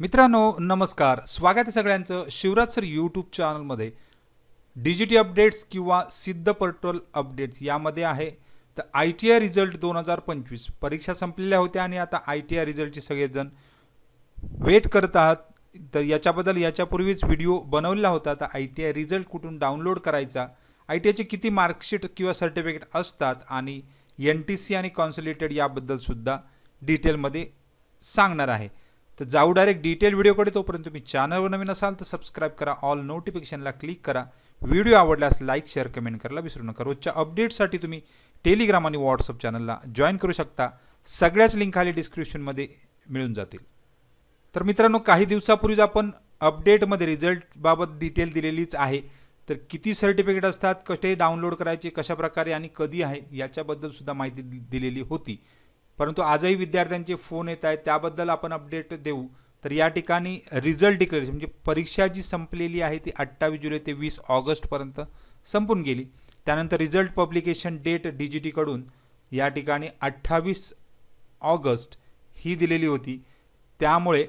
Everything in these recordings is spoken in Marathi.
मित्रांनो नमस्कार. स्वागत आहे सगळ्यांचं शिवराज सर यूट्यूब चॅनलमध्ये डिजिटी अपडेट्स किंवा सिद्ध पोर्टल अपडेट्स यामध्ये आहे. तर आय टी आय रिझल्ट दोन हजार पंचवीस. परीक्षा संपलेल्या होत्या आणि आता आय टी आय रिझल्टचे सगळेजण वेट करत आहात. तर याच्याबद्दल याच्यापूर्वीच व्हिडिओ बनवलेला होता. तर आय टी आय रिझल्ट कुठून डाउनलोड करायचा? आय टी आयचे किती मार्कशीट किंवा सर्टिफिकेट असतात? आणि एन टी सी आणि कॉन्सुलेटेड याबद्दलसुद्धा डिटेलमध्ये सांगणार आहे. तर जाऊ डायरेक्ट डिटेल व्हिडिओकडे तोपर्यंत तुम्ही चॅनलवर नवीन असाल तर सबस्क्राईब करा. ऑल नोटिफिकेशनला क्लिक करा. व्हिडिओ आवडल्यास लाईक शेअर कमेंट करायला विसरू नका. रोजच्या अपडेटसाठी तुम्ही टेलिग्राम आणि व्हॉट्सअप चॅनलला जॉईन करू शकता. सगळ्याच लिंक खाली डिस्क्रिप्शनमध्ये मिळून जातील. तर मित्रांनो काही दिवसापूर्वीच आपण अपडेटमध्ये रिझल्टबाबत डिटेल दिलेलीच आहे. तर किती सर्टिफिकेट असतात कसे डाउनलोड करायचे कशाप्रकारे आणि कधी आहे याच्याबद्दल सुद्धा माहिती दि- दिलेली होती. परंतु आजही विद्यार्थ्यांचे फोन येत आहेत त्याबद्दल आपण अपडेट देऊ. तर या ठिकाणी रिझल्ट डिक्लेरेशन म्हणजे परीक्षा जी संपलेली आहे ती अठ्ठावीस जुलै ते वीस ऑगस्टपर्यंत संपून गेली. त्यानंतर result publication date D G टीकडून या ठिकाणी अठ्ठावीस ऑगस्ट ही दिलेली होती. त्यामुळे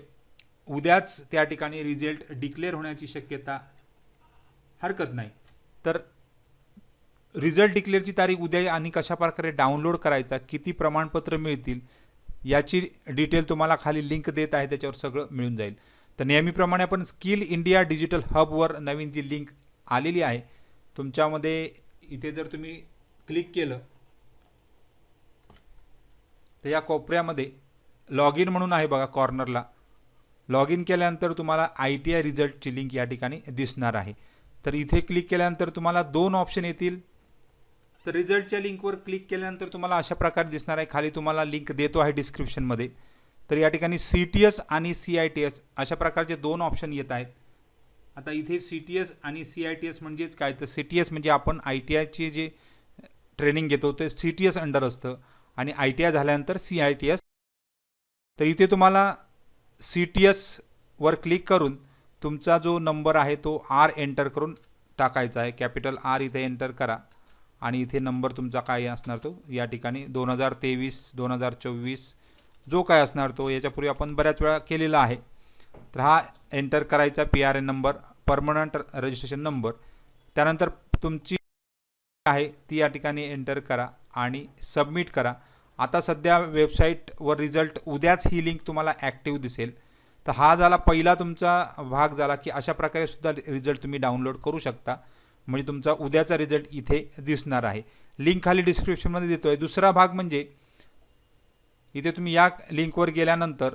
उद्याच त्या ठिकाणी रिझल्ट डिक्लेअर होण्याची शक्यता हरकत नाही. तर रिझल्ट डिक्लेअरची तारीख उद्या आणि कशा प्रकारे डाउनलोड करायचा किती प्रमाणपत्र मिळतील याची डिटेल तुम्हाला खाली लिंक देत आहे त्याच्यावर सगळं मिळून जाईल. तर नेहमीप्रमाणे आपण स्किल इंडिया डिजिटल हबवर नवीन जी लिंक आलेली आहे तुमच्यामध्ये इथे जर तुम्ही क्लिक केलं तर या कोपऱ्यामध्ये लॉग इन म्हणून आहे बघा कॉर्नरला. लॉग इन केल्यानंतर तुम्हाला आय टी आय रिझल्टची लिंक या ठिकाणी दिसणार आहे. तर इथे क्लिक केल्यानंतर तुम्हाला दोन ऑप्शन येतील तर रिझल्टच्या लिंकवर क्लिक केल्यानंतर तुम्हाला अशा प्रकारे दिसणार आहे. खाली तुम्हाला लिंक देतो आहे डिस्क्रिप्शनमध्ये तर या ठिकाणी सी टी एस आणि सी आय टी एस अशा प्रकारचे दोन ऑप्शन येत आहेत. आता इथे सी टी एस आणि सी आय टी एस म्हणजेच काय? तर सी टी एस म्हणजे आपण आय टी आयचे जे ट्रेनिंग घेतो ते सी टी एस अंडर असतं. आणि आय टी आय झाल्यानंतर सी आय टी एस तर इथे तुम्हाला सी टी एसवर क्लिक करून तुमचा जो नंबर आहे तो आर एंटर करून टाकायचा आहे. कॅपिटल आर इथे एंटर करा. आणि इथे नंबर तुमचा काय असणार तो? या ठिकाणी दोन हजार तेवीस दोन हजार चोवीस जो काय असणार तो याच्यापूर्वी आपण बऱ्याच वेळा केलेला आहे. तर हा एंटर करायचा P R N number permanent registration number. त्यानंतर तुमची आहे ती या ठिकाणी एंटर करा आणि सबमिट करा. आता सध्या वेबसाईटवर रिझल्ट उद्याच ही लिंक तुम्हाला ॲक्टिव्ह दिसेल. तर हा झाला पहिला तुमचा भाग झाला की अशा प्रकारे सुद्धा रिझल्ट तुम्ही डाउनलोड करू शकता. म्हणजे तुमचा उद्याचा रिझल्ट इथे दिसणार आहे. लिंक खाली डिस्क्रिप्शनमध्ये देतो आहे दुसरा भाग म्हणजे इथे तुम्ही या लिंकवर गेल्यानंतर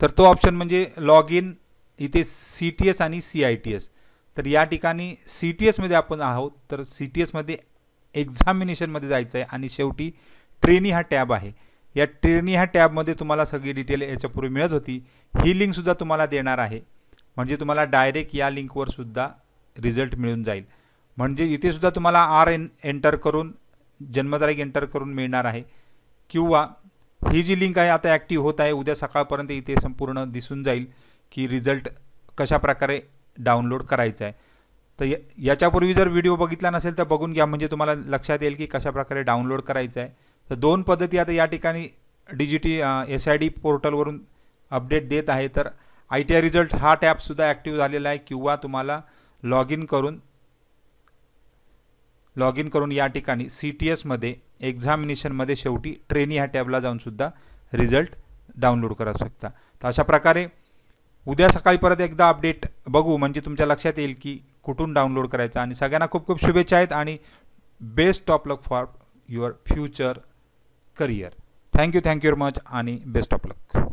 तर तो ऑप्शन म्हणजे लॉग इन इथे सी टी एस आणि सी आय टी एस तर या ठिकाणी सी टी एसमध्ये आपण आहोत तर सी टी एसमध्ये एक्झामिनेशनमध्ये जायचं आहे आणि शेवटी ट्रेनी हा टॅब आहे. या ट्रेनी ह्या टॅबमध्ये तुम्हाला सगळी डिटेल याच्यापूर्वी मिळत होती. ही लिंकसुद्धा तुम्हाला देणार आहे. म्हणजे तुम्हाला डायरेक्ट या लिंकवर सुद्धा रिझल्ट मिळून जाईल. म्हणजे इथे सुद्धा तुम्हाला आर एन एंटर करून जन्मतारीख एंटर करून मिळणार आहे. किंवा ही जी लिंक आहे आता ॲक्टिव्ह होत आहे उद्या सकाळपर्यंत इथे संपूर्ण दिसून जाईल की रिझल्ट कशा प्रकारे डाउनलोड करायचा आहे. तर या याच्यापूर्वी जर व्हिडिओ बघितला नसेल तर बघून घ्या. म्हणजे तुम्हाला लक्षात येईल की कशाप्रकारे डाउनलोड करायचं आहे. तर दोन पद्धती आता या ठिकाणी डिजिटी एस आय डी पोर्टलवरून अपडेट देत आहे. तर आय टी आय रिझल्ट हा टॅबसुद्धा ॲक्टिव्ह झालेला आहे. किंवा तुम्हाला लॉग इन करून लॉग इन करून या ठिकाणी सी टी एसमध्ये एक्झामिनेशनमध्ये शेवटी ट्रेनी ह्या टॅबला जाऊनसुद्धा रिझल्ट डाउनलोड करू शकता. तर अशा प्रकारे उद्या सकाळी परत एकदा अपडेट बघू. म्हणजे तुमच्या लक्षात येईल की कुठून डाउनलोड करायचं. आणि सगळ्यांना खूप खूप शुभेच्छा आहेत आणि best of luck for your future career thank you thank you very much आणि बेस्ट ऑफ लक